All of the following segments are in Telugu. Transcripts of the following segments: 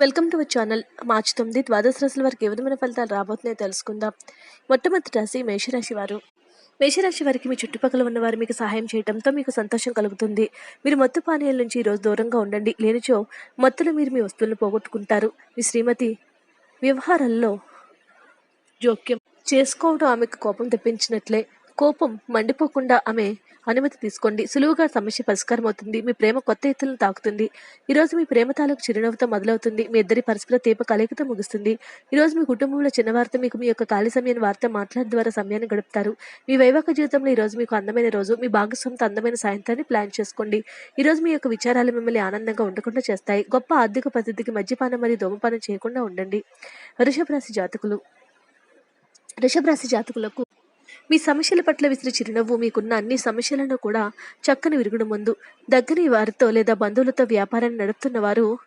వెల్కమ్ టు అవర్ ఛానల్ మార్చి తొమ్మిది ద్వాదశ రాశుల వారికి ఏ విధమైన ఫలితాలు రాబోతున్నాయో తెలుసుకుందాం. మొట్టమొదటి రాశి మేషరాశి వారు. మేషరాశి వారికి మీ చుట్టుపక్కల ఉన్నవారు మీకు సహాయం చేయడంతో మీకు సంతోషం కలుగుతుంది. మీరు మత్తు పానీయాల నుంచి ఈరోజు దూరంగా ఉండండి. లేనిచో మత్తులో మీరు మీ వస్తువులను పోగొట్టుకుంటారు. మీ శ్రీమతి వ్యవహారాల్లో జోక్యం చేసుకోవడం ఆమెకు కోపం తెప్పించినట్లే. కోపం మండిపోకుండా ఆమె అనుమతి తీసుకోండి. సులువుగా సమస్య పరిష్కారం అవుతుంది మీ ప్రేమ కొత్త ఎత్తులను తాకుతుంది. ఈరోజు మీ ప్రేమ తాలూకు చిరునవ్వుతో మొదలవుతుంది. మీ ఇద్దరి పరస్పర తీప కలయికతో ముగుస్తుంది. ఈరోజు మీ కుటుంబంలో చిన్న వార్త మీకు మీ యొక్క ఖాళీ సమయాన్ని వార్త మాట్లాడడం ద్వారా సమయాన్ని గడుపుతారు. మీ వైవాహిక జీవితంలో ఈరోజు మీకు అందమైన రోజు. మీ భాగస్వామితో అందమైన సాయంత్రాన్ని ప్లాన్ చేసుకోండి. ఈరోజు మీ యొక్క విచారాలు మిమ్మల్ని ఆనందంగా ఉండకుండా చేస్తాయి. గొప్ప ఆర్థిక పరిస్థితికి మద్యపానం మరియు ధూమపానం చేయకుండా ఉండండి. వృషభ రాశి జాతకులు. వృషభ రాశి జాతకులకు మీ సమస్యల పట్ల విసిరి చిరునవ్వు మీకున్న అన్ని సమస్యలను కూడా చక్కని విరుగుడు ముందు దగ్గరి వారితో లేదా బంధువులతో వ్యాపారాన్ని నడుపుతున్న వారు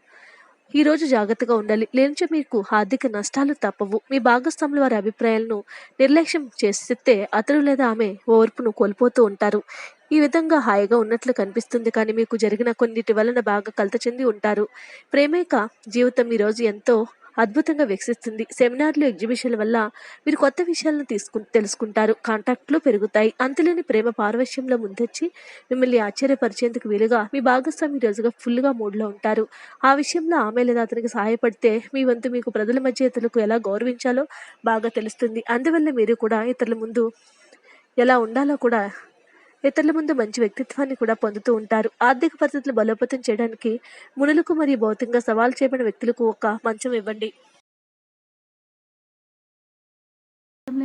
ఈరోజు జాగ్రత్తగా ఉండాలి. లేనిచో మీకు ఆర్థిక నష్టాలు తప్పవు. మీ భాగస్వాముల వారి అభిప్రాయాలను నిర్లక్ష్యం చేస్తే అతడు లేదా ఆమె ఓర్పును కోల్పోతూ ఉంటారు. ఈ విధంగా హాయిగా ఉన్నట్లు కనిపిస్తుంది. కానీ మీకు జరిగిన కొన్నిటి వలన బాగా కలత చెంది ఉంటారు. ప్రేమేక జీవితం ఈ రోజు ఎంతో అద్భుతంగా వికసిస్తుంది సెమినార్లు ఎగ్జిబిషన్ల వల్ల మీరు కొత్త విషయాలను తీసుకు తెలుసుకుంటారు. కాంటాక్ట్లు పెరుగుతాయి. అంతులేని ప్రేమ పారవశ్యంలో ముందొచ్చి మిమ్మల్ని ఆశ్చర్యపరిచేందుకు వీలుగా మీ భాగస్వామి రోజుగా ఫుల్గా మూడ్లో ఉంటారు. ఆ విషయంలో ఆమె లేదా అతనికి సహాయపడితే మీ వంతు మీకు ప్రజల మధ్య ఇతరులకు ఎలా గౌరవించాలో బాగా తెలుస్తుంది. అందువల్ల మీరు కూడా ఇతరుల ముందు ఎలా ఉండాలో కూడా ఇతరుల ముందు మంచి వ్యక్తిత్వాన్ని కూడా పొందుతూ ఉంటారు. ఆర్థిక పరిస్థితులు బలోపేతం చేయడానికి మునులకు మరియు భౌతికంగా సవాల్ చేయబడిన వ్యక్తులకు ఒక మంచం ఇవ్వండి.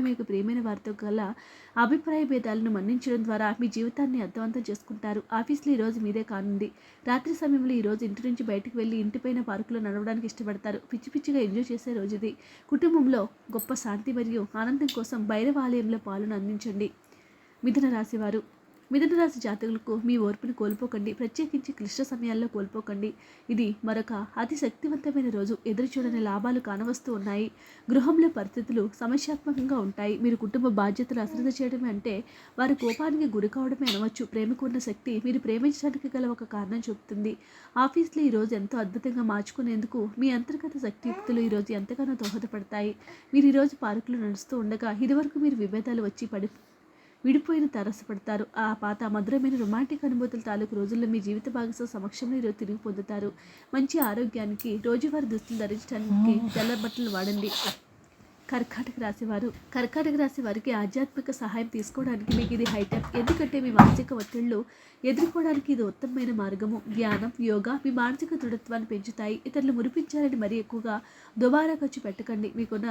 మీకు ప్రియమైన వారితో గల అభిప్రాయ భేదాలను మన్నించడం ద్వారా మీ జీవితాన్ని అర్థవంతం చేసుకుంటారు. ఆఫీస్లో ఈ రోజు మీదే కానుంది. రాత్రి సమయంలో ఈరోజు ఇంటి నుంచి బయటకు వెళ్ళి ఇంటిపైన పార్కులో నడవడానికి ఇష్టపడతారు. పిచ్చి పిచ్చిగా ఎంజాయ్ చేసే రోజు ఇది. కుటుంబంలో గొప్ప శాంతి మరియు ఆనందం కోసం భైరవ ఆలయంలో పాలను అందించండి. మిథున రాశివారు. మిథున రాశి జాతకులకు మీ ఓర్పుని కోల్పోకండి. ప్రత్యేకించి క్లిష్ట సమయాల్లో కోల్పోకండి. ఇది మరొక అతి శక్తివంతమైన రోజు. ఎదురు చూడని లాభాలు కానవస్తూ ఉన్నాయి. గృహంలో పరిస్థితులు సమస్యాత్మకంగా ఉంటాయి. మీరు కుటుంబ బాధ్యతలు అశ్రద్ధ చేయడమే అంటే వారి కోపానికి గురి కావడమే అనవచ్చు. ప్రేమకు ఉన్న శక్తి మీరు ప్రేమించడానికి గల ఒక కారణం చూపుతుంది ఆఫీస్లో ఈరోజు ఎంతో అద్భుతంగా మార్చుకునేందుకు మీ అంతర్గత శక్తియుక్తులు ఈరోజు ఎంతగానో దోహదపడతాయి. మీరు ఈరోజు పార్కులు నడుస్తూ ఉండగా ఇదివరకు మీరు విభేదాలు వచ్చి పడి విడిపోయిన తరసపడతారు ఆ పాత మధురమైన రొమాంటిక్ అనుభూతుల తాలూకు రోజుల్లో మీ జీవిత భాగస్వామి సమక్షంలో ఈరోజు తిరిగి పొందుతారు. మంచి ఆరోగ్యానికి రోజువారీ దుస్తులు ధరించడానికి తెల్ల బట్టలు వాడండి. కర్కాటక రాశివారు కర్కాటక రాశి వారికి ఆధ్యాత్మిక సహాయం తీసుకోవడానికి మీకు ఇది హైటెక్ ఎందుకంటే మీ మానసిక ఒత్తిళ్ళు ఎదుర్కోవడానికి ఇది ఉత్తమమైన మార్గము. ధ్యానం యోగా మీ మానసిక దృఢత్వాన్ని పెంచుతాయి. ఇతరులు మురిపించాలని మరీ ఎక్కువగా దుబారా ఖర్చు పెట్టకండి. మీకున్న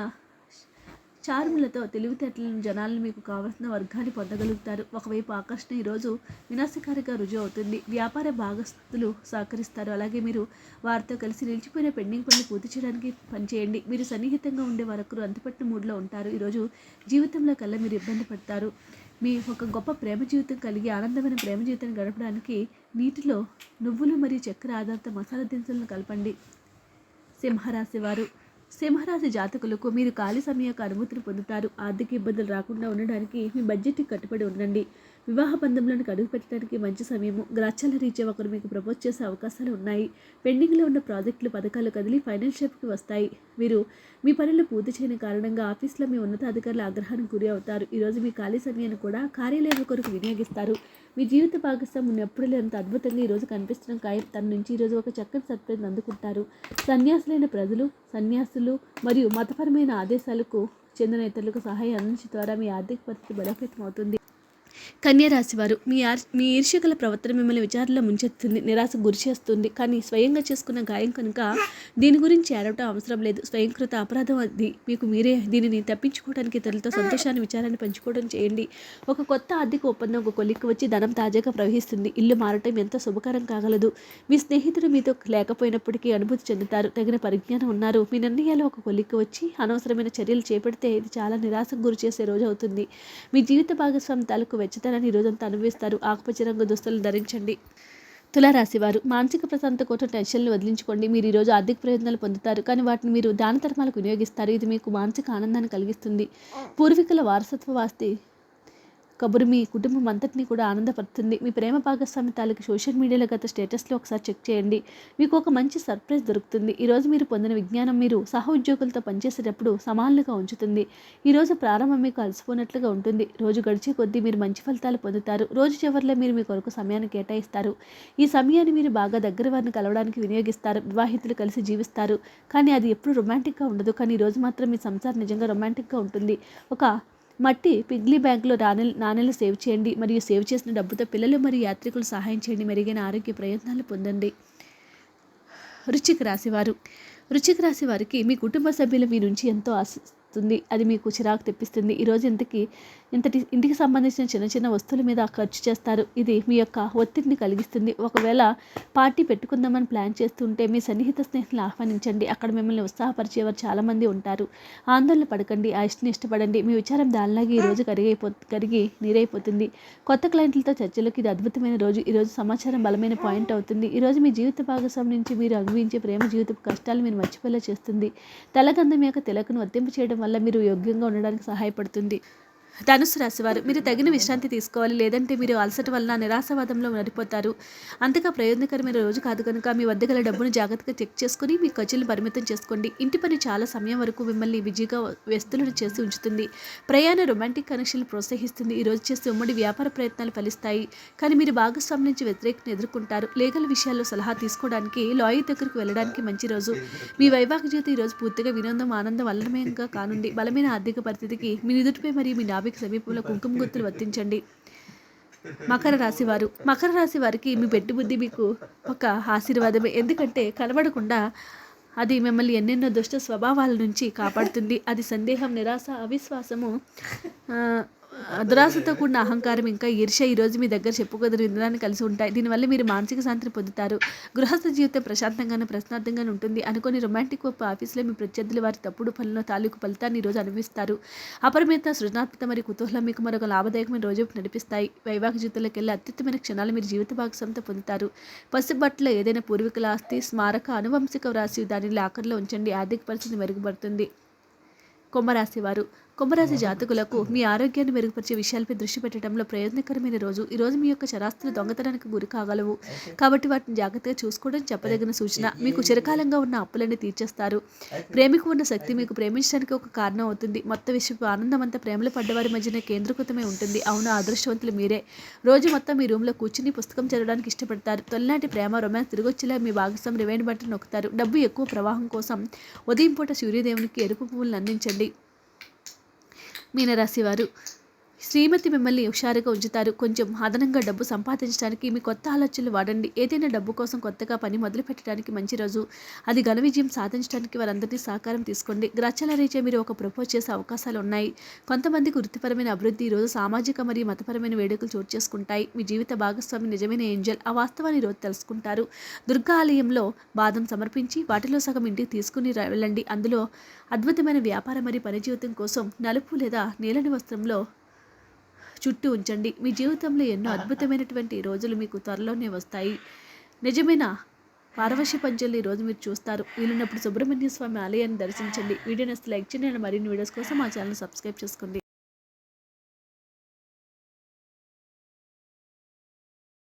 చార్ములతో తెలివితేటలను జనాలను మీకు కావలసిన వర్గాన్ని పొందగలుగుతారు. ఒకవైపు ఆకర్షణ ఈరోజు వినాశకారిగా రుజువు అవుతుంది. వ్యాపార భాగస్తులు సహకరిస్తారు. అలాగే మీరు వారితో కలిసి నిలిచిపోయిన పెండింగ్ పనులు పూర్తి చేయడానికి పనిచేయండి. మీరు సన్నిహితంగా ఉండే వరకు అంతుపట్టిన మూడ్లో ఉంటారు. ఈరోజు జీవితంలో కల్లా మీరు ఇబ్బంది పడతారు. మీ ఒక గొప్ప ప్రేమ జీవితం కలిగి ఆనందమైన ప్రేమ జీవితాన్ని గడపడానికి నీటిలో నువ్వులు మరియు చక్కెర ఆధారిత మసాలా దినుసులను కలపండి. సింహరాశి వారు సింహరాశి జాతకులకు మీరు ఖాళీ సమయ అనుమతిని పొందుతారు. ఆర్థిక ఇబ్బందులు రాకుండా ఉండడానికి మీ బడ్జెట్కి కట్టుబడి ఉండండి. వివాహ బంధంలోనికి అడుగు పెట్టడానికి మంచి సమయము గ్రాచాల రీత్యా ఒకరు మీకు ప్రపోజ్ చేసే అవకాశాలు ఉన్నాయి. పెండింగ్లో ఉన్న ప్రాజెక్టులు పథకాలు కదిలి ఫైనల్ షేప్కి వస్తాయి. మీరు మీ పనులు పూర్తి చేయని కారణంగా ఆఫీస్లో మీ ఉన్నతాధికారుల ఆగ్రహానికి గురి అవుతారు. ఈరోజు మీ ఖాళీ సమయాన్ని కూడా కార్యాలయం కొరకు వినియోగిస్తారు. మీ జీవిత భాగస్వామి ఎప్పుడు లేనంత అద్భుతంగా ఈరోజు కనిపిస్తున్న ఖాయం తన నుంచి ఈరోజు ఒక చక్కని సర్ప్రైజ్ అందుకుంటారు. సన్యాసులైన ప్రజలు సన్యాసులు మరియు మతపరమైన ఆదేశాలకు చెందిన ఇతరులకు సహాయం అందించి ద్వారా మీ ఆర్థిక పరిస్థితి బలోపేతం అవుతుంది కన్యరాశివారు మీ ఆర్ మీ ఈర్ష్యగల ప్రవర్తన మిమ్మల్ని విచారణలో ముంచెత్తుంది నిరాశకు గురి చేస్తుంది. కానీ స్వయంగా చేసుకున్న గాయం కనుక దీని గురించి ఏడవటం అవసరం లేదు. స్వయంకృత అపరాధం అది. మీకు మీరే దీనిని తప్పించుకోవడానికి ఇతరులతో సంతోషాన్ని విచారాన్ని పంచుకోవడం చేయండి. ఒక కొత్త ఆర్థిక ఒప్పందం ఒక కొలిక్కి వచ్చి ధనం తాజాగా ప్రవహిస్తుంది. ఇల్లు మారటం ఎంతో శుభకరం కాగలదు. మీ స్నేహితుడు మీతో లేకపోయినప్పటికీ అనుభూతి చెందుతారు. తగిన పరిజ్ఞానం ఉన్నారు. మీ నిర్ణయాలు ఒక కొలిక్కి వచ్చి అనవసరమైన చర్యలు చేపడితే ఇది చాలా నిరాశకు గురి చేసే రోజు అవుతుంది. మీ జీవిత భాగస్వామి తాలూకు వెచ్చతనం ఈ ఈరోజంతా అనుభవిస్తారు. ఆకుపచ్చ రంగు దుస్తులు ధరించండి. తులారాశి వారు మానసిక ప్రశాంతత కోసం టెన్షన్లు వదిలించుకోండి. మీరు ఈరోజు ఆర్థిక ప్రయోజనాలు పొందుతారు. కానీ వాటిని మీరు దాన ధర్మాలకు వినియోగిస్తారు. ఇది మీకు మానసిక ఆనందాన్ని కలిగిస్తుంది. పూర్వీకుల వారసత్వ వాస్తి కబురు మీ కుటుంబం అంతటినీ కూడా ఆనందపడుతుంది మీ ప్రేమ భాగస్వామి తాలూకు సోషల్ మీడియాలో గత స్టేటస్లో ఒకసారి చెక్ చేయండి. మీకు ఒక మంచి సర్ప్రైజ్ దొరుకుతుంది. ఈరోజు మీరు పొందిన విజ్ఞానం మీరు సహ ఉద్యోగులతో పనిచేసేటప్పుడు సమానంగా ఉంచుతుంది. ఈరోజు ప్రారంభం మీకు అలసిపోయినట్లుగా ఉంటుంది. రోజు గడిచే కొద్దీ మీరు మంచి ఫలితాలు పొందుతారు. రోజు చివరిలో మీరు మీ కొరకు సమయాన్ని కేటాయిస్తారు. ఈ సమయాన్ని మీరు బాగా దగ్గర వారిని కలవడానికి వినియోగిస్తారు. వివాహితులు కలిసి జీవిస్తారు. కానీ అది ఎప్పుడు రొమాంటిక్గా ఉండదు. కానీ ఈ రోజు మాత్రం మీ సంసారం నిజంగా రొమాంటిక్గా ఉంటుంది. ఒక మట్టి పిగ్లీ బ్యాంక్లో నాణెలు నాణెలు సేవ్ చేయండి మరియు సేవ్ చేసిన డబ్బుతో పిల్లలు మరియు యాత్రికులు సహాయం చేయండి. మెరుగైన ఆరోగ్య ప్రయత్నాలు పొందండి. వృశ్చిక రాశివారు వృశ్చిక రాశి వారికి మీ కుటుంబ సభ్యులు మీ నుంచి ఎంతో ఆశిస్తుంది. అది మీకు చిరాకు తెప్పిస్తుంది. ఈరోజు ఇంతకీ ఇంతటి ఇంటికి సంబంధించిన చిన్న చిన్న వస్తువుల మీద ఖర్చు చేస్తారు. ఇది మీ యొక్క ఒత్తిడిని కలిగిస్తుంది. ఒకవేళ పార్టీ పెట్టుకుందామని ప్లాన్ చేస్తుంటే మీ సన్నిహిత స్నేహితులను ఆహ్వానించండి. అక్కడ మిమ్మల్ని ఉత్సాహపరిచేవారు చాలామంది ఉంటారు. ఆందోళన పడకండి. ఆ ఇష్టని ఇష్టపడండి. మీ విచారం దానిలాగే ఈ రోజు కరిగైపో కరిగి నీరైపోతుంది. కొత్త క్లయింట్లతో చర్చలకు ఇది అద్భుతమైన రోజు. ఈరోజు సమాచారం బలమైన పాయింట్ అవుతుంది. ఈరోజు మీ జీవిత భాగస్వామి నుంచి మీరు అనుభవించే ప్రేమ జీవిత కష్టాలు మీరు మర్చిపోయేలా చేస్తుంది. తెల్లగంధం యొక్క తిలకను వర్తింపు చేయడం వల్ల మీరు యోగ్యంగా ఉండడానికి సహాయపడుతుంది. ధనుసు రాశివారు మీరు తగిన విశ్రాంతి తీసుకోవాలి. లేదంటే మీరు అలసట వలన నిరాశవాదంలో నడిపోతారు అంతగా ప్రయోజనకరమైన రోజు కాదు కనుక మీ వద్ద గల డబ్బును జాగ్రత్తగా చెక్ చేసుకుని మీ ఖర్చులు పరిమితం చేసుకోండి. ఇంటి పని చాలా సమయం వరకు మిమ్మల్ని బిజీగా వ్యస్తులను చేసి ఉంచుతుంది. ప్రయాణ రొమాంటిక్ కనెక్షన్లు ప్రోత్సహిస్తుంది. ఈ రోజు చేసే ఉమ్మడి వ్యాపార ప్రయత్నాలు ఫలిస్తాయి. కానీ మీరు భాగస్వామి నుంచి వ్యతిరేకతను ఎదుర్కొంటారు. లీగల్ విషయాల్లో సలహా తీసుకోవడానికి లాయర్ దగ్గరకు వెళ్ళడానికి మంచి రోజు. మీ వైవాహిక జీవితం ఈ రోజు పూర్తిగా వినోదం ఆనందం అల్లమయంగా కానుంది. బలమైన ఆర్థిక పరిస్థితికి మీ నిదుటిపై మరియు మీ నాభిక సమీపంలో కుంకుమ గుర్తులు వర్తించండి మకర రాశి వారు మకర రాశి వారికి మీ పెట్టి బుద్ధి మీకు ఒక ఆశీర్వాదమే. ఎందుకంటే కనబడకుండా అది మిమ్మల్ని ఎన్నెన్నో దుష్ట స్వభావాల నుంచి కాపాడుతుంది. అది సందేహం నిరాశ అవిశ్వాసము దురాశతో కూడిన అహంకారం ఇంకా ఈర్ష ఈరోజు మీ దగ్గర చెప్పుకోదని విధానాన్ని కలిసి ఉంటాయి. దీనివల్ల మీరు మానసిక శాంతిని పొందుతారు. గృహస్థ జీవితం ప్రశాంతంగానూ ప్రశ్నార్థంగానూ ఉంటుంది. అనుకుని రొమాంటిక్ ఒప్ప ఆఫీసులో మీ ప్రత్యర్థులు వారి తప్పుడు పనుల తాలూకు ఫలితాన్ని ఈరోజు అనుభవిస్తారు. అపరిమిత సృజనాత్మక మరియు కుతూహలం మీకు మరొక లాభదాయకమైన రోజు నడిపిస్తాయి. వైవాహిక జీవితంలోకి వెళ్ళే అత్యుత్తమైన క్షణాలు మీరు జీవిత భాగస్వామితో పొందుతారు. పసుబట్టలో ఏదైనా పూర్వీకుల ఆస్తి స్మారక అనువంశిక వ్రాసి దానిని లాకర్లో ఉంచండి. ఆర్థిక పరిస్థితి మెరుగుపడుతుంది. కుంభరాశి వారు కుంభరాశి జాతకులకు మీ ఆరోగ్యాన్ని మెరుగుపరిచే విషయాలపై దృష్టి పెట్టడంలో ప్రయోజనకరమైన రోజు. ఈ రోజు మీ యొక్క చరాస్తులు దొంగతనానికి గురి కాగలవు. కాబట్టి వాటిని జాగ్రత్తగా చూసుకోవడం చెప్పదగిన సూచన. మీకు చిరకాలంగా ఉన్న అప్పులన్నీ తీర్చేస్తారు. ప్రేమికు ఉన్న శక్తి మీకు ప్రేమించడానికి ఒక కారణం అవుతుంది. మొత్తం విషయపు ఆనందం అంతా ప్రేమలో పడ్డవారి మధ్యన కేంద్రీకృతమై ఉంటుంది. అవును అదృష్టవంతులు మీరే. రోజు మొత్తం మీ రూమ్లో కూర్చుని పుస్తకం చదవడానికి ఇష్టపడతారు. తొలినాటి ప్రేమ రొమాన్స్ తిరిగొచ్చేలా మీ భాగస్వామి రివైండ్ బట్టను నొక్కుతారు. డబ్బు ఎక్కువ ప్రవాహం కోసం ఉదయం పూట సూర్యదేవునికి ఎరుపు పువ్వులను అందించండి. మీనరాశి వారు. శ్రీమతి మిమ్మల్ని హుషారుగా ఉంచుతారు. కొంచెం అదనంగా డబ్బు సంపాదించడానికి మీ కొత్త ఆలోచనలు వాడండి. ఏదైనా డబ్బు కోసం కొత్తగా పని మొదలు పెట్టడానికి మంచి రోజు. అది ఘన విజయం సాధించడానికి వారందరినీ సహకారం తీసుకోండి. గ్రచల రీచే మీరు ఒక ప్రపోజ్ చేసే అవకాశాలు ఉన్నాయి. కొంతమందికి వృత్తిపరమైన అభివృద్ధి ఈరోజు రోజు సామాజిక మరియు మతపరమైన వేడుకలు చోటు చేసుకుంటాయి. మీ జీవిత భాగస్వామి నిజమైన ఏంజల్. ఆ వాస్తవాన్ని రోజు తెలుసుకుంటారు. దుర్గా ఆలయంలో బాదం సమర్పించి వాటిలో సగం ఇంటికి తీసుకుని వెళ్ళండి. అందులో అద్భుతమైన వ్యాపార మరియు పని జీవితం కోసం నలుపు లేదా నీలని వస్త్రంలో చుట్టూ ఉంచండి. మీ జీవితంలో ఎన్నో అద్భుతమైనటువంటి రోజులు మీకు త్వరలోనే వస్తాయి. నిజమైన? పారవశ్య పంచలు ఈ రోజు మీరు చూస్తారు. వీలున్నప్పుడు సుబ్రహ్మణ్య స్వామి ఆలయాన్ని దర్శించండి. వీడియో నచ్చితే లైక్ చేయండి. మరిన్ని వీడియోస్ కోసం మా ఛానల్ సబ్స్క్రైబ్ చేసుకోండి.